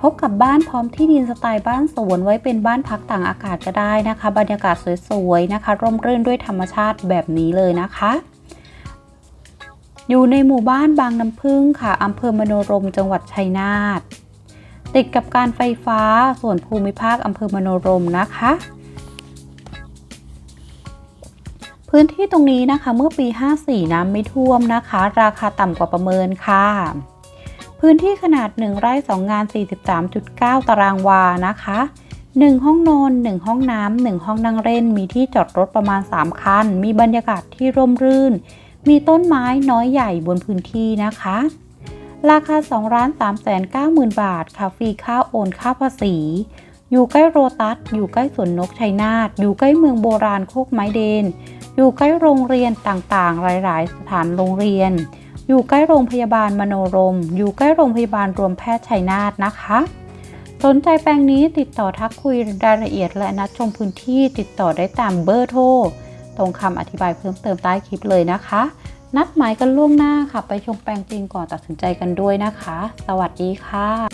พบกับบ้านพร้อมที่ดินสไตล์บ้านสวนไว้เป็นบ้านพักต่างอากาศก็ได้นะคะ บรรยากาศสวยๆนะคะ ร่มรื่นด้วยธรรมชาติแบบนี้เลยนะคะ อยู่ในหมู่บ้านบางน้ำพึ่งค่ะอำเภอมโนรมจังหวัดชัยนาทติดกับการไฟฟ้าส่วนภูมิภาคอำเภอมโนรมนะคะ พื้นที่ตรงนี้นะคะเมื่อปี 54 น้ำไม่ท่วมนะคะ ราคาต่ำกว่าประเมินค่ะ พื้นที่ขนาด 1 ไร่ 2 งาน 43.9 ตารางวานะคะ 1 ห้องนอน 1 ห้องน้ำ 1 ห้องนั่งเล่น มีที่จอดรถประมาณ 3 คัน มีบรรยากาศที่ร่มรื่น มีต้นไม้น้อยใหญ่บนพื้นที่นะคะ ราคา2ล้าน3แสน9หมื่นบาท ค่ะ ฟรีค่าโอนค่าภาษี อยู่ใกล้โรตัส อยู่ใกล้สวนนกชัยนาท อยู่ใกล้เมืองโบราณโคกไม้เดน อยู่ใกล้โรงเรียนต่างๆ หลาย ๆ สถานโรงเรียน อยู่ใกล้โรงพยาบาลมโนรม อยู่ใกล้โรงพยาบาลรวมแพทย์ชัยนาทนะคะ สนใจแปลงนี้ติดต่อทักคุยรายละเอียดและนัดชมพื้นที่ติดต่อได้ตามเบอร์โทรตรงคำอธิบายเพิ่มเติมใต้คลิปเลยนะคะ นัดหมายกันล่วงหน้าค่ะ ไปชมแปลงจริงก่อนตัดสินใจกันด้วยนะคะ สวัสดีค่ะ